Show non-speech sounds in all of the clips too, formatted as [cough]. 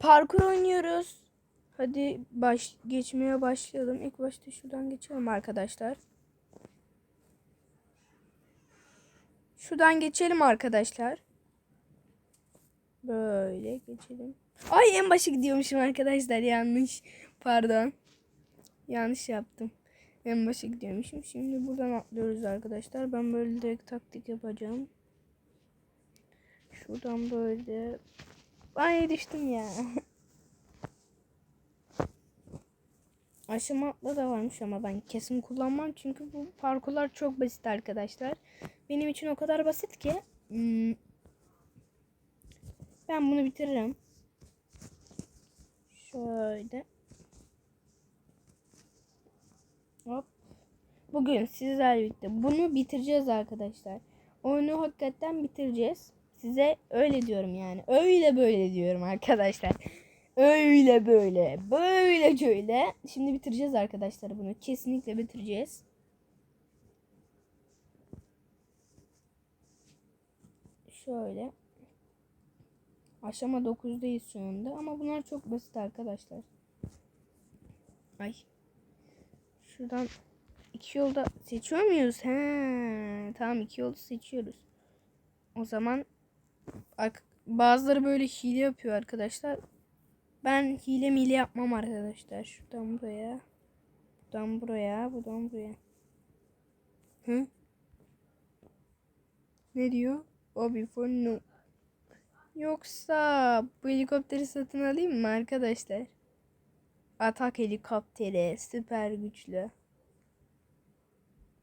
parkur oynuyoruz. Hadi baş geçmeye başlayalım. İlk başta şuradan geçelim arkadaşlar. Şuradan geçelim arkadaşlar. Böyle geçelim. Ay en başa gidiyormuşum arkadaşlar. Yanlış. Pardon. Yanlış yaptım. En başa gidiyormuşum. Şimdi buradan atlıyoruz arkadaşlar. Ben böyle direkt taktik yapacağım. Şuradan böyle. Ay düştüm ya. [laughs] Aşama atla da varmış ama ben kesin kullanmam. Çünkü bu parkurlar çok basit arkadaşlar. Benim için o kadar basit ki. hmm, Ben bunu bitiririm. Şöyle. Hop. Bugün sizlerle birlikte bunu bitireceğiz arkadaşlar. Oyunu hakikaten bitireceğiz. Size öyle diyorum yani. Öyle böyle diyorum arkadaşlar. Öyle böyle. Böyle şöyle. Şimdi bitireceğiz arkadaşlar bunu. Kesinlikle bitireceğiz. Şöyle. Aşama 9'dayız şu anda. Ama bunlar çok basit arkadaşlar. Ay. Şuradan iki yolda seçiyor muyuz? He, tamam iki yolu seçiyoruz. O zaman bazıları böyle hile yapıyor arkadaşlar. Ben hile mile yapmam arkadaşlar. Şuradan buraya. Buradan buraya. Buradan buraya. Hı? Ne diyor? O before no. Yoksa bu helikopteri satın alayım mı arkadaşlar? Atak helikopteri süper güçlü.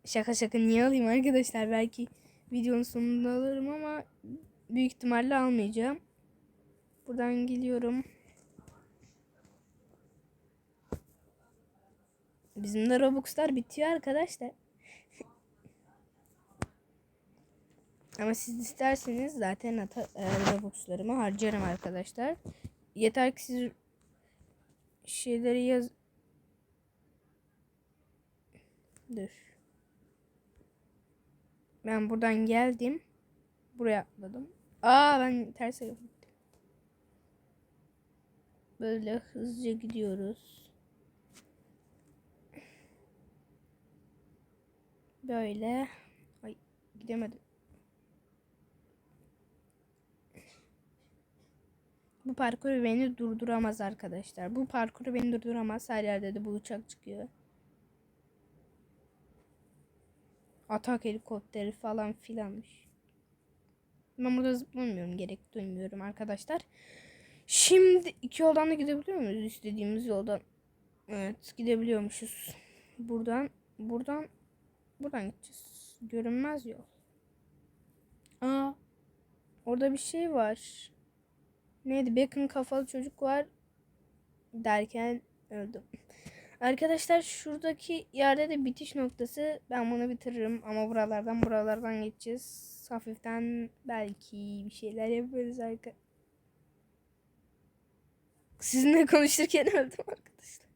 Şaka şaka niye alayım arkadaşlar? Belki videonun sonunda alırım ama büyük ihtimalle almayacağım. Buradan geliyorum. Bizim de Robux'lar bitiyor arkadaşlar. [laughs] Ama siz isterseniz zaten ata, e, Robux'larımı harcarım arkadaşlar. Yeter ki siz şeyleri yaz... Dur. Ben buradan geldim. Buraya atladım. Aa ben ters gittim. Böyle hızlıca gidiyoruz. Böyle. Ay gidemedim. Bu parkur beni durduramaz arkadaşlar. Bu parkuru beni durduramaz. Her yerde de bu uçak çıkıyor. Atak helikopteri falan filanmış. Ben burada zıplamıyorum. Gerek duymuyorum arkadaşlar. Şimdi iki yoldan da gidebiliyor muyuz? İstediğimiz yoldan. Evet gidebiliyormuşuz. Buradan buradan buradan gideceğiz. Görünmez yol. Aa orada bir şey var. Neydi? Bacon kafalı çocuk var derken öldüm. Arkadaşlar şuradaki yerde de bitiş noktası. Ben bunu bitiririm ama buralardan buralardan geçeceğiz. Hafiften belki bir şeyler yaparız arka. Sizinle konuşurken [laughs] öldüm arkadaşlar.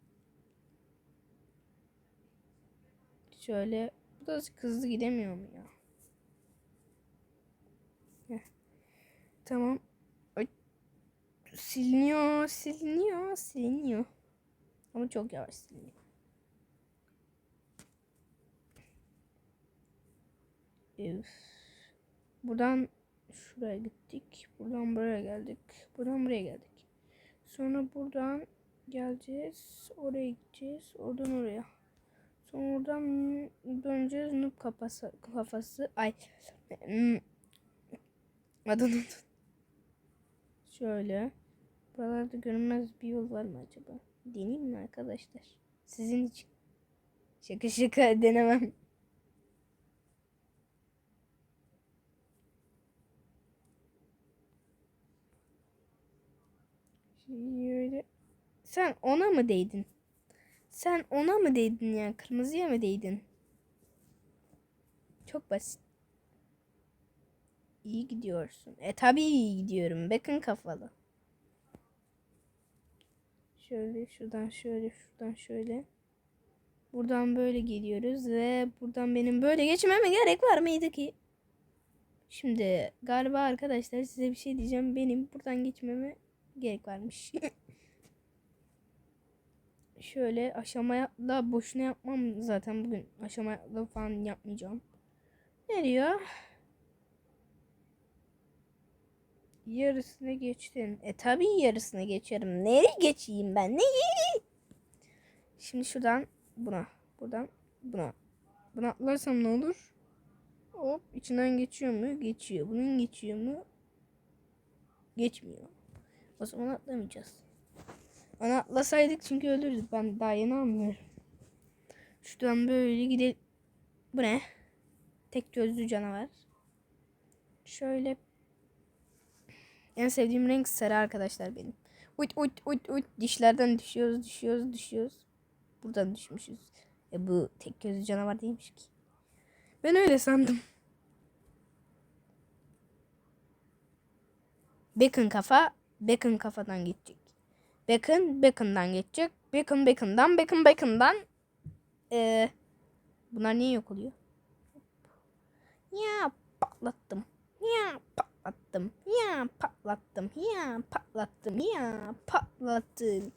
Şöyle bu da hızlı gidemiyor mu ya? Tamam. Ay. Siliniyor, siliniyor, siliniyor. Ama çok yavaş siliniyor. Üf. Buradan şuraya gittik. Buradan buraya geldik. Buradan buraya geldik. Sonra buradan geleceğiz. Oraya gideceğiz. Oradan oraya. Sonra oradan döneceğiz. Noob kafası. kafası. Ay. Hmm. Adını. Şöyle. Buralarda görünmez bir yol var mı acaba? Deneyeyim mi arkadaşlar? Sizin için. Şaka şaka denemem. Şöyle. Sen ona mı değdin? Sen ona mı değdin ya? Kırmızıya mı değdin? Çok basit. İyi gidiyorsun. E tabii iyi gidiyorum. Bakın kafalı. Şöyle şuradan şöyle şuradan şöyle. Buradan böyle geliyoruz ve buradan benim böyle geçmeme gerek var mıydı ki? Şimdi galiba arkadaşlar size bir şey diyeceğim. Benim buradan geçmeme gerek varmış. [laughs] Şöyle aşamaya boşuna yapmam zaten bugün. Aşamaya falan yapmayacağım. Ne diyor? Yarısına geçtin. E tabii yarısına geçerim. Nereye geçeyim ben? Nereye? Şimdi şuradan buna. Buradan buna. Buna atlarsam ne olur? Hop içinden geçiyor mu? Geçiyor. Bunun geçiyor mu? Geçmiyor. O zaman atlamayacağız. Onu atlasaydık çünkü ölürdük. Ben daha yeni anlıyorum. Şuradan böyle gidelim. Bu ne? Tek gözlü canavar. Şöyle. En sevdiğim renk sarı arkadaşlar benim. Uyt uyt uyt uyt. Dişlerden düşüyoruz düşüyoruz düşüyoruz. Buradan düşmüşüz. E bu tek gözlü canavar değilmiş ki. Ben öyle sandım. Bacon kafa, Bacon kafadan geçecek. Bacon, Bacon'dan geçecek. Bacon, Bacon'dan, Bacon, Bacon'dan. Ee, bunlar niye yok oluyor? Ya patlattım. Ya patlattım. Ya patlattım. Ya patlattım. Ya patlattım.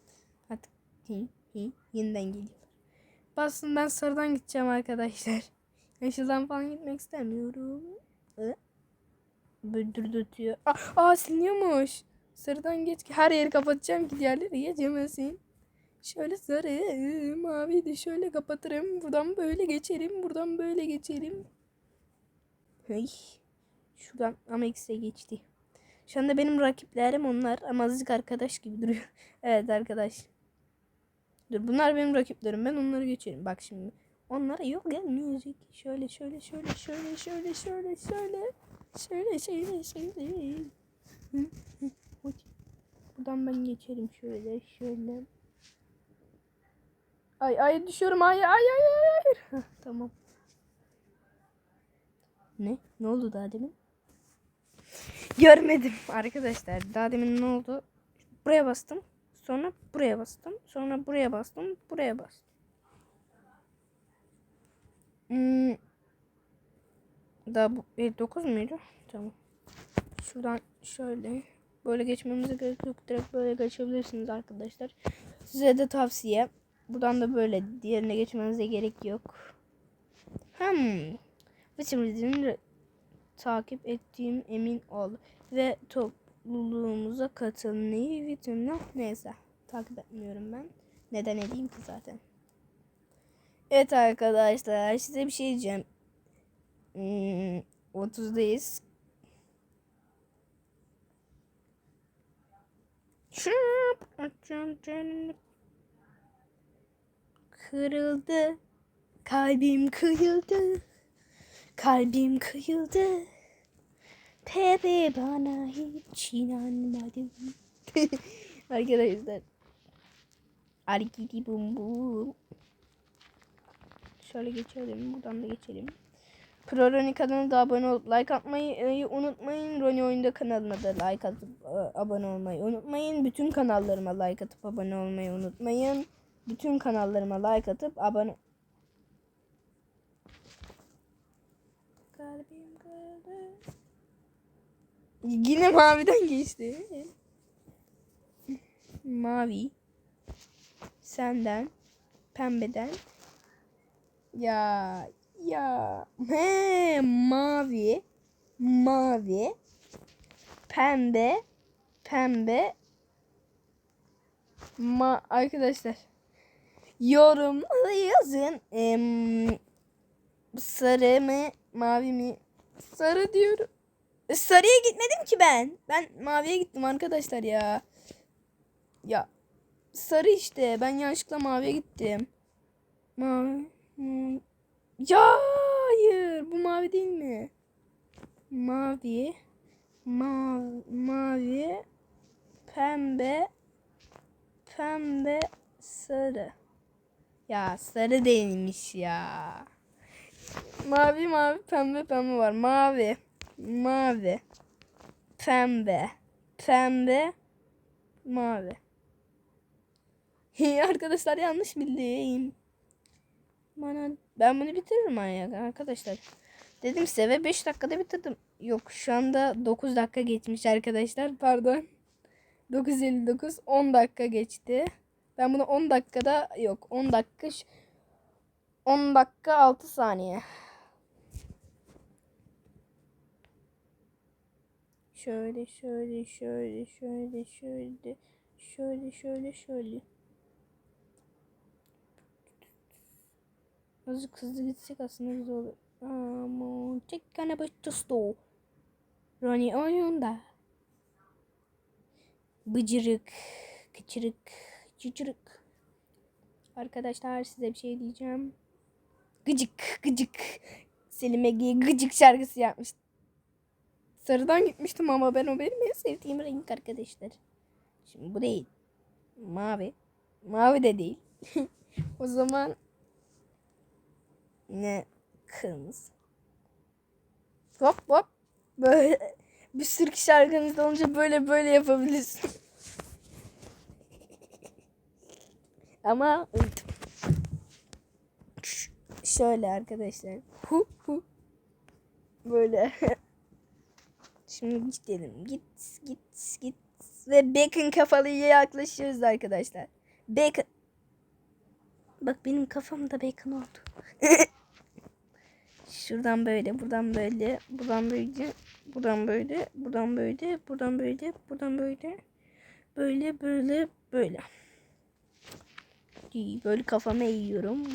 Artık hi, hi, yeniden geliyorlar. Aslında ben sarıdan gideceğim arkadaşlar. [laughs] Yeşilden falan gitmek istemiyorum. Ee? Büldürtüyor. Aa, aa siliniyormuş. Sarıdan geç. Her yeri kapatacağım ki diğerleri geçemesin. Şöyle sarı, mavi de şöyle kapatırım. Buradan böyle geçerim. Buradan böyle geçerim. Hey. Şuradan ama de geçti. Şu anda benim rakiplerim onlar ama azıcık arkadaş gibi duruyor. [laughs] evet arkadaş. Dur bunlar benim rakiplerim. Ben onları geçerim. Bak şimdi. Onlara yok gelmeyecek. Şöyle şöyle şöyle şöyle şöyle şöyle şöyle. Şöyle şöyle şöyle. Oy. Buradan ben geçerim şöyle şöyle. Ay ay düşüyorum ay ay ay ay. ay. Tamam. Ne? Ne oldu daha demin? Görmedim arkadaşlar. Daha demin ne oldu? Buraya bastım. Sonra buraya bastım. Sonra buraya bastım. Buraya bastım. Hmm. Daha bu e, 9 muydu? Tamam. Şuradan şöyle böyle geçmemize gerek yok. Direkt böyle geçebilirsiniz arkadaşlar. Size de tavsiye. Buradan da böyle diğerine geçmenize gerek yok. Hmm. Biçimizin takip ettiğim emin ol ve topluluğumuza katıl. Neyi vitimle neyse takip etmiyorum ben. Neden edeyim ki zaten. Evet arkadaşlar size bir şey diyeceğim. Hmm, 30'dayız. Kırıldı. Kalbim kıyıldı. Kalbim kıyıldı. Pepe bana hiç inanmadı. [laughs] Arkadaşlar. Argidi bum bum. Şöyle geçelim. Buradan da geçelim. Pro Roni kanalına da abone olup like atmayı unutmayın. Roni oyunda kanalına da like atıp e, abone olmayı unutmayın. Bütün kanallarıma like atıp abone olmayı unutmayın. Bütün kanallarıma like atıp abone Kalbim kırdı. Yine maviden geçti. Mavi. Senden. Pembeden. Ya ya he mavi mavi pembe pembe ma arkadaşlar yorumlara yazın em, sarı mı mavi mi? Sarı diyorum. E, sarıya gitmedim ki ben. Ben maviye gittim arkadaşlar ya. Ya sarı işte. Ben yanlışlıkla maviye gittim. Mavi ya hayır. Bu mavi değil mi? Mavi, mavi, mavi, pembe, pembe, sarı. Ya sarı değilmiş ya. Mavi, mavi, pembe, pembe var. Mavi, mavi, pembe, pembe, mavi. Arkadaşlar yanlış bildim. Bana ben bunu bitiririm manyak arkadaşlar. Dedim size ve 5 dakikada bitirdim. Yok şu anda 9 dakika geçmiş arkadaşlar. Pardon. 9.59 10 dakika geçti. Ben bunu 10 dakikada yok 10 dakika 10 dakika 6 saniye. Şöyle şöyle şöyle şöyle şöyle şöyle şöyle şöyle. Azıcık hızlı gitsek aslında güzel olur. Ama çekkane başçısto. Ronnie oyunda. Bıcırık, kıçırık, cıcırık. Arkadaşlar size bir şey diyeceğim. Gıcık, gıcık. Selim Ege'ye gıcık şarkısı yapmış. Sarıdan gitmiştim ama ben o benim en sevdiğim renk arkadaşlar. Şimdi bu değil. Mavi. Mavi de değil. [laughs] o zaman ne kırmızı. Hop hop. Böyle [laughs] bir sürü kişi arkanızda olunca böyle böyle yapabilirsin. [laughs] Ama uydum. Şöyle arkadaşlar. Böyle. [laughs] Şimdi gidelim. Git git git. Ve Bacon kafalıya yaklaşıyoruz arkadaşlar. Bacon. Bak benim kafamda bacon oldu. [laughs] Şuradan böyle, buradan böyle, buradan böyle, buradan böyle, buradan böyle, buradan böyle, buradan böyle, böyle, böyle, böyle. Böyle kafama eğiyorum,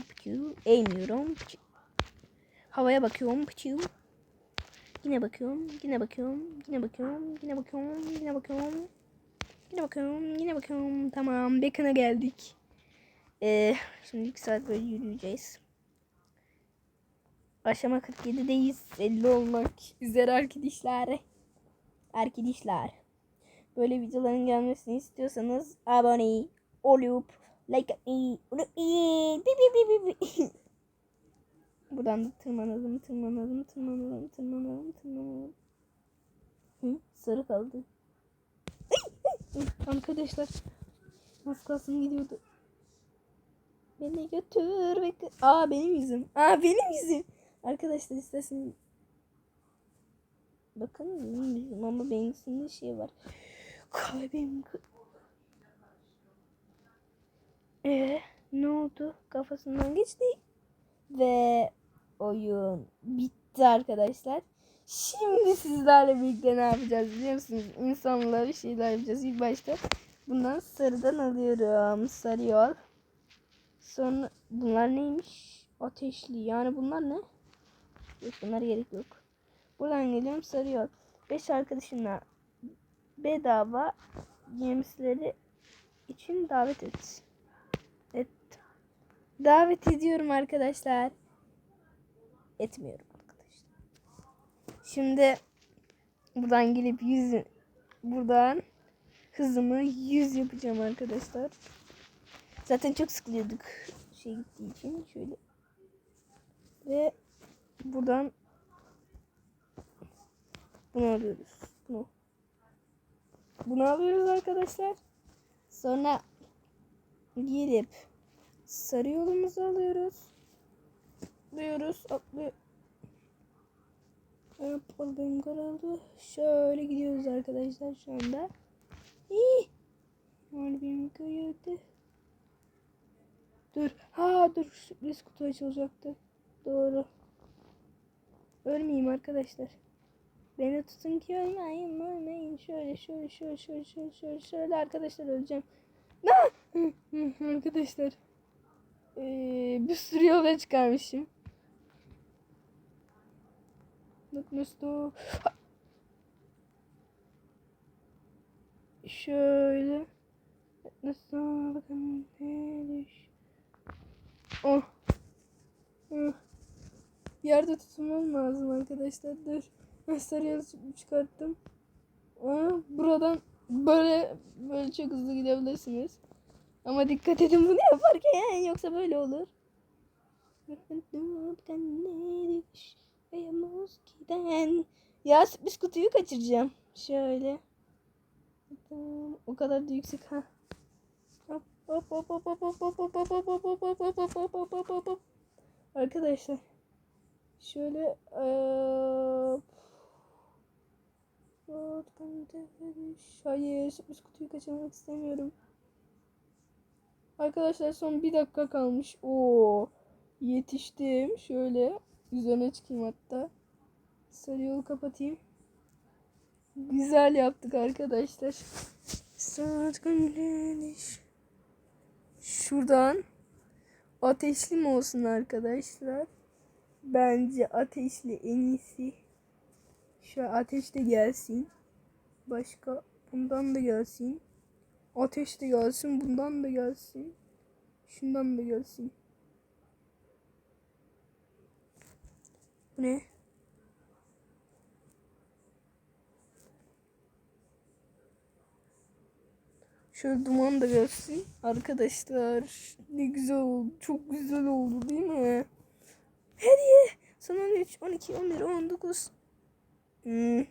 eğmiyorum. Havaya bakıyorum. Yine bakıyorum, yine bakıyorum, yine bakıyorum, yine bakıyorum, yine bakıyorum. Yine bakıyorum, yine bakıyorum. Tamam, Becon'a geldik. Ee, şimdi 2 saat böyle yürüyeceğiz. Aşama 47'deyiz. 50 olmak üzere arkadaşlar. Arkadaşlar. Böyle videoların gelmesini istiyorsanız abone olup like bi, bi, bi. [laughs] Buradan da tırmanalım, tırmanalım, tırmanalım, tırmanalım, tırmanalım. Hı, sarı kaldı. Arkadaşlar. Az gidiyordu. Beni götür ve... Aa benim yüzüm. Aa benim yüzüm. Arkadaşlar istersen bakın benim yüzüm ama benim şey var. Kalbim Ee, ne oldu? Kafasından geçti. Ve oyun bitti arkadaşlar. Şimdi sizlerle birlikte ne yapacağız biliyor musunuz? İnsanlara bir şeyler yapacağız. İlk başta bundan sarıdan alıyorum. Sarıyor. Sonra bunlar neymiş? Ateşli. Yani bunlar ne? Yok bunlara gerek yok. Buradan geliyorum sarıyor. 5 arkadaşımla bedava gemsleri için davet et. Et. Davet ediyorum arkadaşlar. Etmiyorum arkadaşlar. Şimdi buradan gelip yüz buradan hızımı 100 yapacağım arkadaşlar. Zaten çok sıkılıyorduk şey gittiği için şöyle. Ve buradan bunu alıyoruz. Bunu. Bunu alıyoruz arkadaşlar. Sonra gelip sarı yolumuzu alıyoruz. Atlıyoruz. Atlıyor. Yapalım kararlı. Şöyle gidiyoruz arkadaşlar şu anda. İyi. Kalbim kayırdı. Dur. Ha dur. Sürpriz kutu açılacaktı. Doğru. Ölmeyeyim arkadaşlar. Beni tutun ki ölmeyin, ölmeyin. Şöyle, şöyle, şöyle, şöyle, şöyle, şöyle, şöyle arkadaşlar öleceğim. Arkadaşlar. Ee, bir sürü yola çıkarmışım. Şöyle. Nasıl bakın ne. Oh. Oh. Yerde tutunmam lazım arkadaşlar. Dur. Sarıya çıkarttım. Aa, buradan böyle böyle çok hızlı gidebilirsiniz. Ama dikkat edin bunu yaparken yoksa böyle olur. Ya sürpriz kutuyu kaçıracağım. Şöyle. O kadar da yüksek ha. Arkadaşlar. Şöyle Hayır sürpriz kutuyu kaçırmak istemiyorum. Arkadaşlar son bir dakika kalmış. Oo yetiştim. Şöyle üzerine çıkayım hatta. Sarı yolu kapatayım. Güzel yaptık arkadaşlar. Deviriş. Şuradan ateşli mi olsun arkadaşlar? Bence ateşli en iyisi. Şu ateş de gelsin. Başka bundan da gelsin. Ateş de gelsin. Bundan da gelsin. Şundan da gelsin. Bu ne? Şöyle duman da gelsin. Arkadaşlar ne güzel oldu. Çok güzel oldu değil mi? Hediye. Son 13, 12, 11, 19. Hmm.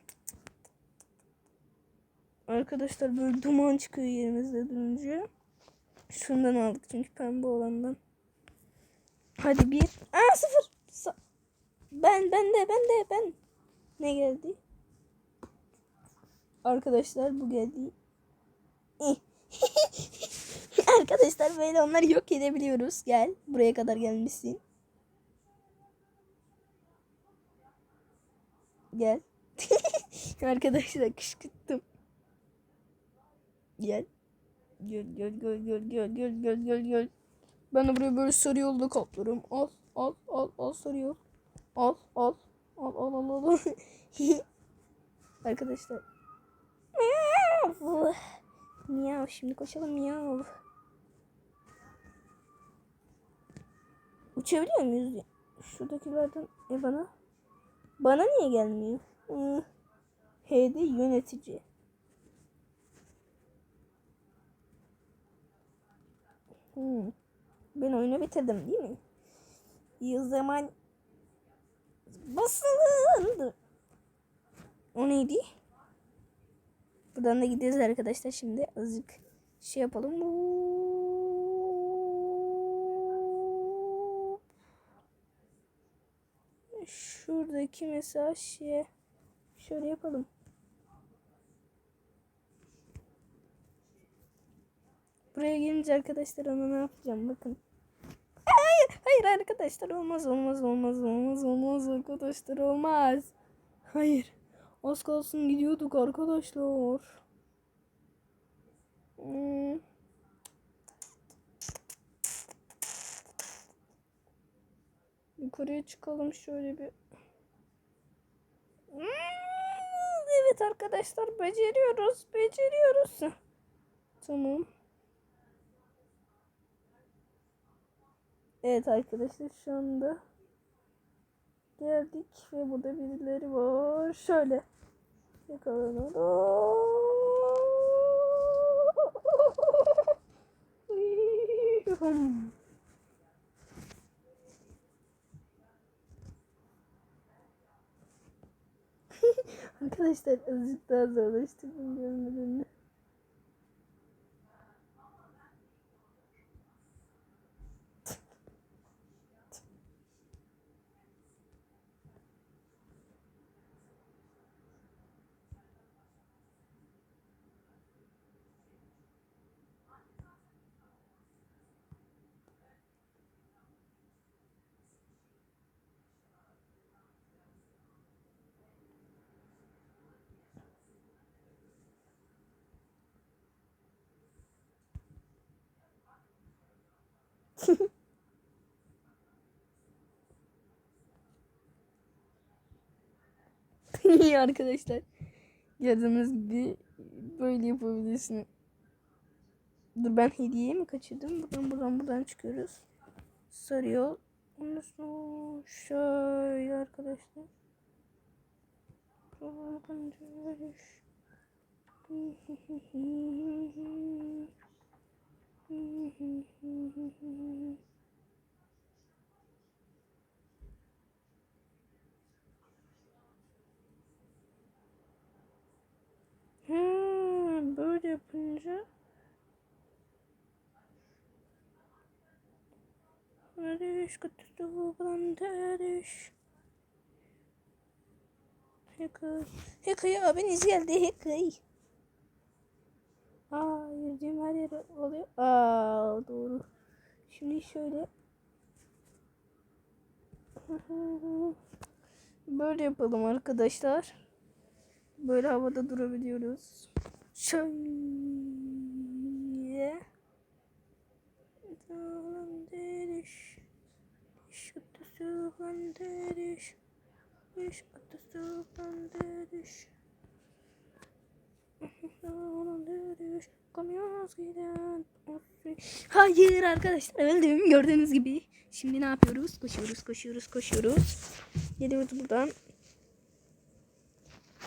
Arkadaşlar böyle duman çıkıyor yerimizde durunca. Şundan aldık çünkü pembe olandan. Hadi bir. Aa sıfır. Sa- ben ben de ben de ben. Ne geldi? Arkadaşlar bu geldi. [laughs] Arkadaşlar böyle onları yok edebiliyoruz. Gel. Buraya kadar gelmişsin. Gel. [laughs] Arkadaşlar kışkırttım. Gel. Gel gel gel gel gel gel gel gel gel. Ben buraya böyle sarı yolda kaplarım. Al al al al sarı yol. Al al al al al al. [laughs] Arkadaşlar. Miyav. Miyav şimdi koşalım miyav. Uçabiliyor muyuz? Şuradakilerden e bana? Bana niye gelmiyor? Hı. H'de yönetici. Hmm. Ben oyunu bitirdim değil mi? İyi o zaman basılın. O neydi? Buradan da gideceğiz arkadaşlar şimdi azıcık şey yapalım. Şuradaki mesela şey şöyle yapalım. Buraya gelince arkadaşlar ona ne yapacağım bakın. Hayır, hayır arkadaşlar olmaz olmaz olmaz olmaz olmaz arkadaşlar olmaz. Hayır. Az kalsın gidiyorduk arkadaşlar. Hmm. Yukarıya çıkalım şöyle bir. Hmm, Evet arkadaşlar beceriyoruz. Beceriyoruz. Tamam. Evet arkadaşlar şu anda geldik ve burada birileri var. Şöyle yakalanalım. Arkadaşlar azıcık daha zorlaştırdım görmeden. [laughs] İyi arkadaşlar. Gördüğünüz gibi böyle yapabilirsin. Dur ben hediyeyi mi kaçırdım? Buradan buradan buradan çıkıyoruz. Sarı yol. Ondan sonra şöyle arkadaşlar. [laughs] Hmm, böyle yapınca Arış kutusu bulandı arış. Hıkı. Hıkı ya ben iz geldi hıkı. Aa girdiğim her yer oluyor. Aa doğru. Şimdi şöyle. Böyle yapalım arkadaşlar. Böyle havada durabiliyoruz. Şöyle. Şutusu gönderiş. Şutusu gönderiş. Gönderiş. Kamyoz giden. Hayır arkadaşlar öldüm gördüğünüz gibi. Şimdi ne yapıyoruz? Koşuyoruz, koşuyoruz, koşuyoruz. Geliyoruz buradan.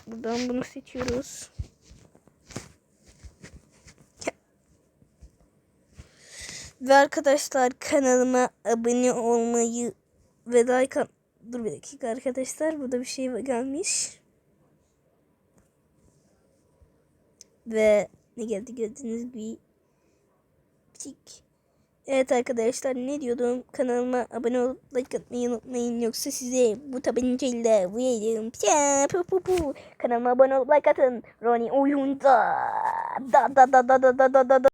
Buradan bunu seçiyoruz. Ve arkadaşlar kanalıma abone olmayı ve like at- Dur bir dakika arkadaşlar. Burada bir şey gelmiş. Ve ne geldi gördüğünüz gibi tik. Evet arkadaşlar ne diyordum kanalıma abone olup like atmayı unutmayın yoksa size bu tabancayla vurayım. Pu pu pu. Kanalıma abone olup like atın. Ronnie oyunda. Da da da da da da da da.